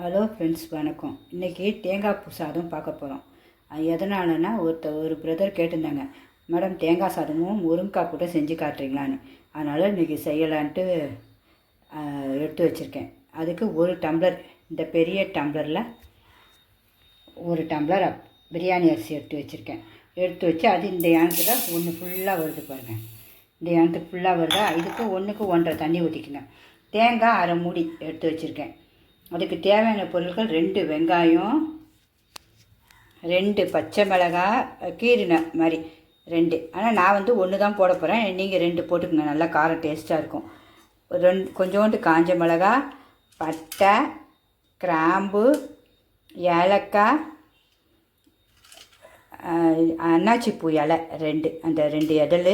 Hello friends வணக்கம். இன்றைக்கி தேங்காய் பூ சாதம் பார்க்க போகிறோம் அது எதனாலனா ஒருத்த ஒரு பிரதர் கேட்டிருந்தாங்க மேடம் தேங்காய் சாதமும் முருங்கைக்காய் கூட செஞ்சு காட்டுறீங்களான்னு. அதனால் இன்றைக்கி செய்யலான்ட்டு எடுத்து வச்சுருக்கேன். அதுக்கு ஒரு டம்ளர் இந்த பெரிய டம்ளரில் ஒரு டம்ளர் அப்- பிரியாணி அரிசி எடுத்து வச்சுருக்கேன். எடுத்து வச்சு அது இந்த யானத்தில் ஒன்று ஃபுல்லாக வருது பாருங்கள் இந்த யானத்துக்கு ஃபுல்லாக வருதா? இதுக்கு ஒன்றுக்கு ஒன்றரை தண்ணி ஊற்றிக்கங்க தேங்காய் அரை மூடி எடுத்து வச்சுருக்கேன். அதுக்கு தேவையான பொருட்கள் ரெண்டு வெங்காயம் ரெண்டு பச்சை மிளகாய் கீரின மாதிரி ரெண்டு. ஆனால் நான் வந்து ஒன்று தான் போட போகிறேன் நீங்கள் ரெண்டு போட்டுக்கங்க. நல்லா காரம் டேஸ்ட்டாக இருக்கும். ரெண்டு கொஞ்சோண்டு காஞ்ச மிளகா பட்டை கிராம்பு ஏலக்காய் அன்னாச்சிப்பூ அன்னாச்சி பூ இலை ரெண்டு. அந்த ரெண்டு இதழ்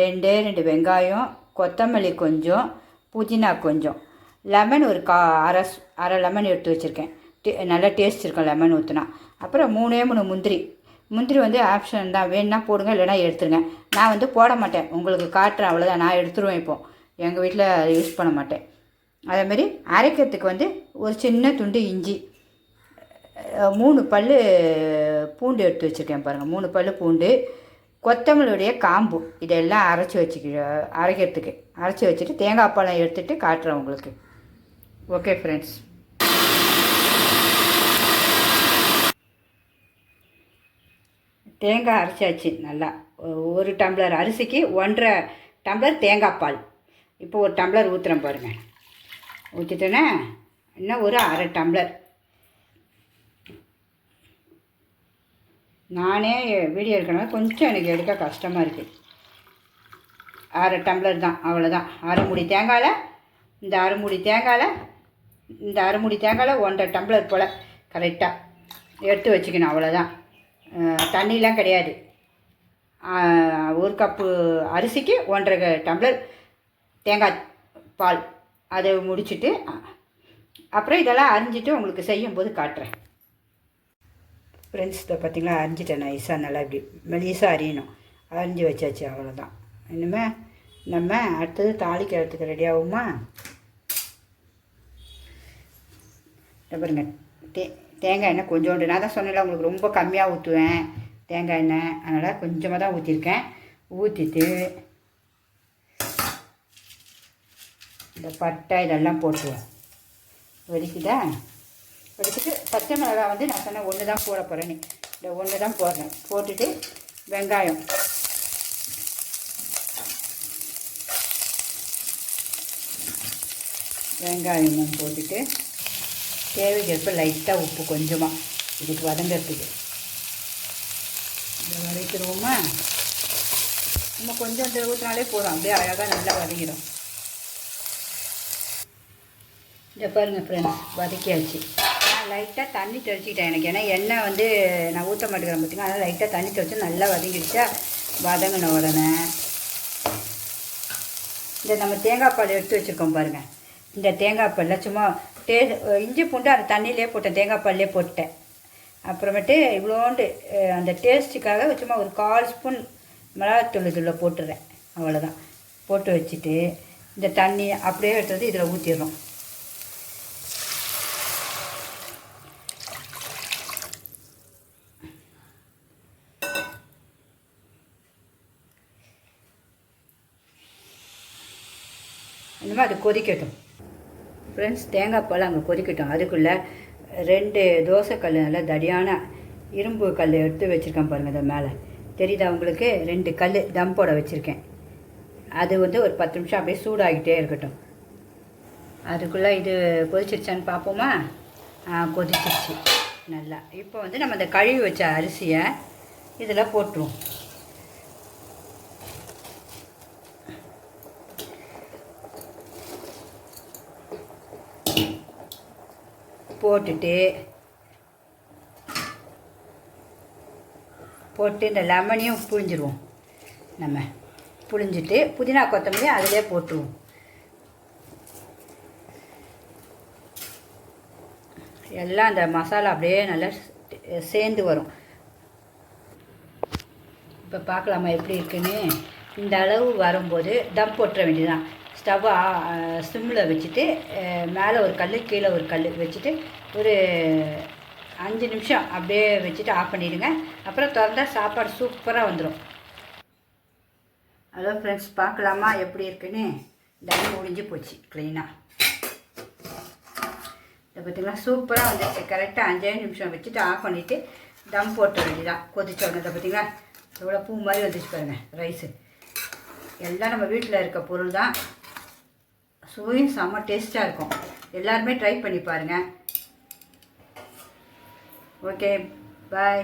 ரெண்டே ரெண்டு வெங்காயம் கொத்தமல்லி கொஞ்சம் புதினா கொஞ்சம். லெமன் ஒரு கா அரை அரை லெமன் எடுத்து வச்சுருக்கேன். டே நல்லா டேஸ்ட் இருக்கும் லெமன் ஊற்றினா அப்புறம் மூணே மூணு முந்திரி. முந்திரி வந்து ஆப்ஷன் தான். வேணும்னா போடுங்க இல்லைன்னா எடுத்துருங்க. நான் வந்து போட மாட்டேன். உங்களுக்கு காட்டுறேன் அவ்வளோதான் நான் எடுத்துருவேன் இப்போ. எங்கள் வீட்டில் யூஸ் பண்ண மாட்டேன். அதேமாரி அரைக்கிறதுக்கு வந்து ஒரு சின்ன துண்டு இஞ்சி. மூணு பல் பூண்டு எடுத்து வச்சுருக்கேன் பாருங்கள் மூணு பல் பூண்டு. கொத்தமல்லியுடைய காம்பு. இதெல்லாம் அரைச்சி வச்சுக்க அரைக்கிறதுக்கு. அரைச்சி வச்சுட்டு தேங்காய் பழம் எடுத்துகிட்டு காட்டுறேன் உங்களுக்கு. ஓகே ஃப்ரெண்ட்ஸ் தேங்காய் அரைச்சாச்சு நல்லா. ஒரு டம்ளர் அரிசிக்கு ஒன்றரை டம்ளர் தேங்காய் பால். இப்போ ஒரு டம்ளர் ஊற்றுறேன் பாருங்கள் ஊற்றிட்டேன்னா இன்னும் ஒரு அரை டம்ளர். நானே வீடியோ எடுக்கணும் கொஞ்சம் எனக்கு எடுக்க கஷ்டமாக இருக்குது அரை டம்ளர் தான் அவ்வளோதான் அரை மூடி தேங்காயில் இந்த அரை மூடி தேங்காயில் இந்த அரைமுடி தேங்காயில் ஒன்றரை டம்ளர் போல். கரெக்டாக எடுத்து வச்சுக்கணும் அவ்வளோதான் தண்ணியெலாம் தண்ணிலாம் கிடையாது. ஒரு கப்பு அரிசிக்கு ஒன்றரை டம்ளர் தேங்காய் பால். அதை முடிச்சுட்டு அப்புறம் இதெல்லாம் அரிஞ்சிட்டு உங்களுக்கு செய்யும்போது காட்டுறேன். ஃப்ரெண்ட்ஸ் இதை பார்த்தீங்களா? அரிஞ்சிட்டேன் நைஸாக நல்லா இப்படி மெலிசாக அரியணும். அரிஞ்சு வச்சாச்சு அவ்வளோதான் இனிமே நம்ம அடுத்தது தாளிக்கிறதுக்கு ரெடி ஆகுமா இதை பாருங்க. தே தேங்காய் எண்ணெய் கொஞ்சோண்டு. நான் தான் சொன்னேன்ல உங்களுக்கு ரொம்ப கம்மியாக ஊற்றுவேன் தேங்காய் எண்ணெய். அதனால் கொஞ்சமாக தான் ஊற்றிருக்கேன் ஊற்றிட்டு இந்த பட்டை இதெல்லாம் போட்டுருவோம். வெடிக்குதா? வெடிச்சிட்டு பச்சை மிளகா வந்து நான் சொன்னேன் ஒன்று தான் போட போகிறேன்னு இந்த ஒன்று தான் போடுறேன். போட்டுட்டு வெங்காயம். வெங்காயம் போட்டுட்டு தேவைக்கேற்ப லைட்டாக உப்பு கொஞ்சமாக இதுக்கு வதங்கிறதுக்கு. இதை வதக்கிடுவோமா? நம்ம கொஞ்சம் அந்த ஊற்றினாலே போதும். அப்படியே அழகாக நல்லா வதங்கிடும். இதை பாருங்கள் ஃப்ரெண்ட்ஸ் வதக்கியாச்சு. நான் லைட்டாக தண்ணி தெளிச்சிக்கிட்டேன் எனக்கு. ஏன்னா எண்ணெய் வந்து நான் ஊற்ற மாட்டேங்கிறேன் பார்த்தீங்கன்னா அதனால் லைட்டாக தண்ணி தெளிச்சு நல்லா வதங்கிடுச்சா? வதங்கின உடனே இந்த நம்ம தேங்காய் பால் எடுத்து வச்சுருக்கோம் பாருங்கள் இந்த தேங்காய் பாலில் சும்மா டே இஞ்சி பூண்டு அந்த தண்ணியிலே போட்டேன் தேங்காய் பால்லே போட்டேன். அப்புறமேட்டு இவ்வளோண்டு அந்த டேஸ்ட்டுக்காக சும்மா ஒரு கால் ஸ்பூன் மிளகாத்தூள் இதில் போட்டுடுறேன் அவ்வளோதான். போட்டு வச்சுட்டு இந்த தண்ணி அப்படியே எடுத்தது இதில் ஊற்றிடுறோம் இனிமேல் அது கொதிக்கட்டும். ஃப்ரெண்ட்ஸ் தேங்காய் பால் அங்கே கொதிக்கட்டும். அதுக்குள்ளே ரெண்டு தோசைக்கல் நல்லா தடியான இரும்பு கல் எடுத்து வச்சுருக்கேன் பாருங்கள் அதை மேலே. தெரியுதா உங்களுக்கு? ரெண்டு கல் தம் போட வச்சுருக்கேன். அது வந்து ஒரு பத்து நிமிஷம் அப்படியே சூடாகிட்டே இருக்கட்டும். அதுக்குள்ளே இது கொதிச்சிருச்சான்னு பார்ப்போமா? ஆ கொதிச்சிருச்சு. நல்லா. இப்போ வந்து நம்ம இந்த கழுவி வச்ச அரிசியை இதில் போட்டுருவோம். போட்டுட்டு போட்டு இந்த லெமனையும் புழிஞ்சிடுவோம் நம்ம புழிஞ்சிட்டு புதினா கொத்தமல்லி அதிலே போட்டுருவோம். எல்லாம் அந்த மசாலா அப்படியே நல்லா சேர்ந்து வரும். இப்போ பார்க்கலாமா எப்படி இருக்குன்னு? இந்த அளவு வரும்போது தம் போட்டுற வேண்டியதுதான். ஸ்டவ்வாக சிம்மில் வச்சுட்டு மேலே ஒரு கல் கீழே ஒரு கல் வச்சுட்டு ஒரு அஞ்சு நிமிஷம் அப்படியே வச்சுட்டு ஆஃப் பண்ணிவிடுங்க அப்புறம் திறந்தா சாப்பாடு சூப்பராக வந்துடும் ஹலோ ஃப்ரெண்ட்ஸ் பார்க்கலாமா? எப்படி இருக்குன்னு? தண்ணி முடிஞ்சு போச்சு க்ளீனாக இதை பார்த்திங்கன்னா சூப்பராக வந்துச்சு. கரெக்டாக அஞ்சே நிமிஷம் வச்சுட்டு ஆஃப் பண்ணிவிட்டு தம் போட்ட வேண்டியதான் கொதிச்ச உடனே இதை பார்த்திங்கன்னா எவ்வளோ பூ மாதிரி வந்துச்சு பாருங்கள் ரைஸு எல்லாம் நம்ம வீட்டில் இருக்க பொருள் தான் சுவையும் செம்ம டேஸ்ட்டாக இருக்கும். எல்லாருமே ட்ரை பண்ணி பாருங்கள் ஓகே பாய்